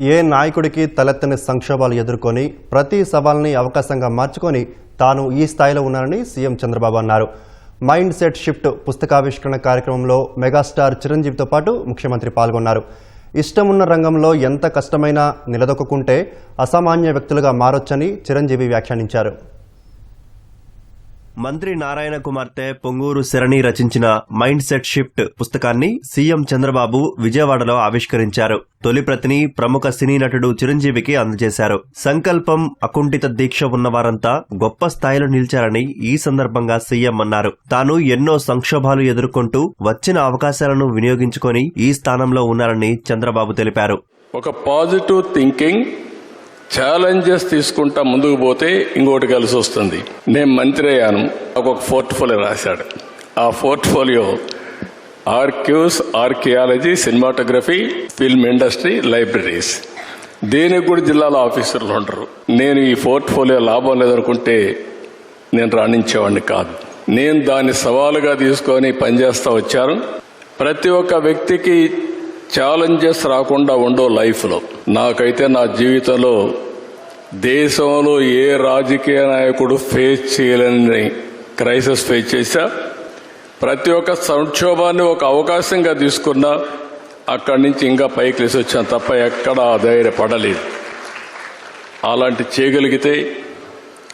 ఏ నాయకుడికి తలెత్తని సంక్షోభాలు ఎదుర్కొని ప్రతి సవాల్ని అవకాశంగా మార్చుకొని తాను ఈ స్థాయిలో ఉన్నానని సీఎం చంద్రబాబు అన్నారు. మైండ్ సెట్ షిఫ్ట్ పుస్తకావిష్కరణ కార్యక్రమంలో మెగాస్టార్ చిరంజీవితో పాటు ముఖ్యమంత్రి పాల్గొన్నారు. ఇష్టమున్న రంగంలో ఎంత కష్టమైనా నిలదొక్కుంటే అసామాన్య వ్యక్తులుగా మారొచ్చని చిరంజీవి వ్యాఖ్యానించారు. మంత్రి నారాయణ కుమార్తె పొంగూరు శరణి రచించిన మైండ్ సెట్ షిఫ్ట్ పుస్తకాన్ని సీఎం చంద్రబాబు విజయవాడలో ఆవిష్కరించారు. తొలి ప్రతిని ప్రముఖ సినీ నటుడు చిరంజీవికి అందజేశారు. సంకల్పం అకుంఠిత దీక్ష ఉన్నవారంతా గొప్ప స్థాయిలో నిలిచారని ఈ సందర్భంగా సీఎం అన్నారు. తాను ఎన్నో సంక్షోభాలు ఎదుర్కొంటూ వచ్చిన అవకాశాలను వినియోగించుకొని ఈ స్థానంలో ఉన్నారని చంద్రబాబు తెలిపారు. ఒక పాజిటివ్ థింకింగ్ ఛాలెంజెస్ తీసుకుంటా ముందుకు పోతే ఇంకోటి కలిసి వస్తుంది. నేను మంత్రి అయ్యాను. నాకు ఒక పోర్ట్ఫోలియో రాశాడు. ఆ portfolio ఆర్క్యూస్ archaeology cinematography film industry libraries. దేనికి కూడా జిల్లాలో ఆఫీసర్లు ఉంటారు నేను ఈ పోర్ట్ఫోలియో లాభం లేదనుకుంటే నేను రాణించేవాడిని కాదు. నేను దాన్ని సవాలుగా తీసుకొని పనిచేస్తూ వచ్చాను. ప్రతి ఒక్క వ్యక్తికి ఛాలెంజెస్ రాకుండా ఉండో లైఫ్లో. నాకైతే నా జీవితంలో దేశంలో ఏ రాజకీయ నాయకుడు ఫేస్ చేయలేని క్రైసిస్ ఫేస్ చేశా ప్రతి ఒక్క సంక్షోభాన్ని ఒక అవకాశంగా తీసుకున్నా అక్కడి నుంచి ఇంకా పైకి లేసి వచ్చాను తప్ప ఎక్కడా ధైర్యపడలేదు. అలాంటి చేయగలిగితే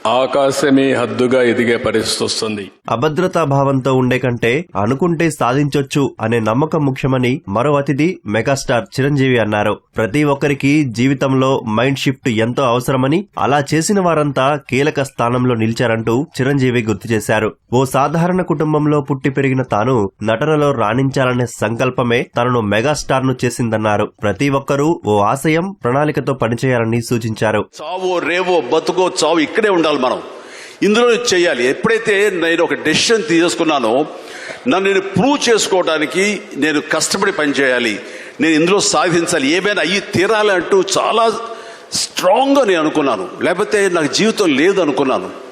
ఆకాశమే హద్దుగా ఎదిగే పరిస్థితి వస్తుంది అభద్రతా భావంతో ఉండే కంటే అనుకుంటే సాధించొచ్చు అనే నమ్మకం ముఖ్యమని మరో అతిథి మెగాస్టార్ చిరంజీవి అన్నారు. ప్రతి ఒక్కరికి జీవితంలో మైండ్ షిఫ్ట్ ఎంతో అవసరమని అలా చేసిన వారంతా కీలక స్థానంలో నిలిచారంటూ చిరంజీవి గుర్తు చేశారు. ఓ సాధారణ కుటుంబంలో పుట్టి పెరిగిన తాను నటనలో రాణించాలనే సంకల్పమే తనను మెగాస్టార్ను చేసిందన్నారు. ప్రతి ఒక్కరూ ఓ ఆశయం ప్రణాళికతో పనిచేయాలని సూచించారు. చావో రేవో బతుకో చావు ఇక్కడే ఉండాలి. మనం. ఇందులో చేయాలి. ఎప్పుడైతే నేను ఒక డెసిషన్ తీసుకున్నానో నన్ను నేను ప్రూవ్ చేసుకోవడానికి నేను కష్టపడి పనిచేయాలి. నేను ఇందులో సాధించాలి. ఏమైనా అయ్యి తీరాలి అంటూ చాలా స్ట్రాంగ్గా నేను అనుకున్నాను. లేకపోతే నాకు జీవితం లేదు అనుకున్నాను.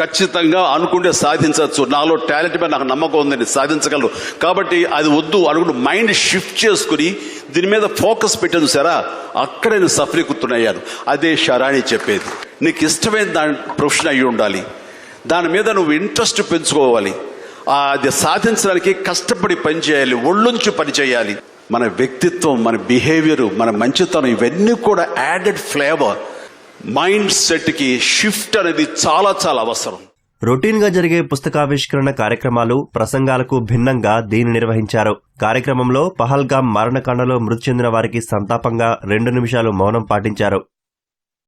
ఖచ్చితంగా అనుకుంటే సాధించవచ్చు. నాలో టాలెంట్ మీద నాకు నమ్మకం ఉందని సాధించగలరు. కాబట్టి అది వద్దు అనుకుంటూ మైండ్ షిఫ్ట్ చేసుకుని దీని మీద ఫోకస్ పెట్టాను సరా అక్కడ నేను సఫలీకృతున్నాను అదే షరాణి చెప్పేది. నీకు ఇష్టమైన దాని ప్రొఫెషన్ అయ్యి ఉండాలి. దాని మీద నువ్వు ఇంట్రెస్ట్ పెంచుకోవాలి. అది సాధించడానికి కష్టపడి పని చేయాలి. ఒళ్ళుంచి పని చేయాలి. మన వ్యక్తిత్వం మన బిహేవియర్ మన మంచితనం ఇవన్నీ కూడా యాడెడ్ ఫ్లేవర్ మైండ్ సెట్కి షిఫ్ట్ అనేది చాలా చాలా అవసరం. రొటీన్గా జరిగే పుస్తకావిష్కరణ కార్యక్రమాలు ప్రసంగాలకు భిన్నంగా దీన్ని నిర్వహించారు. కార్యక్రమంలో పహల్గామ్ మరణకాండలో మృతి చెందిన వారికి సంతాపంగా రెండు నిమిషాలు మౌనం పాటించారు.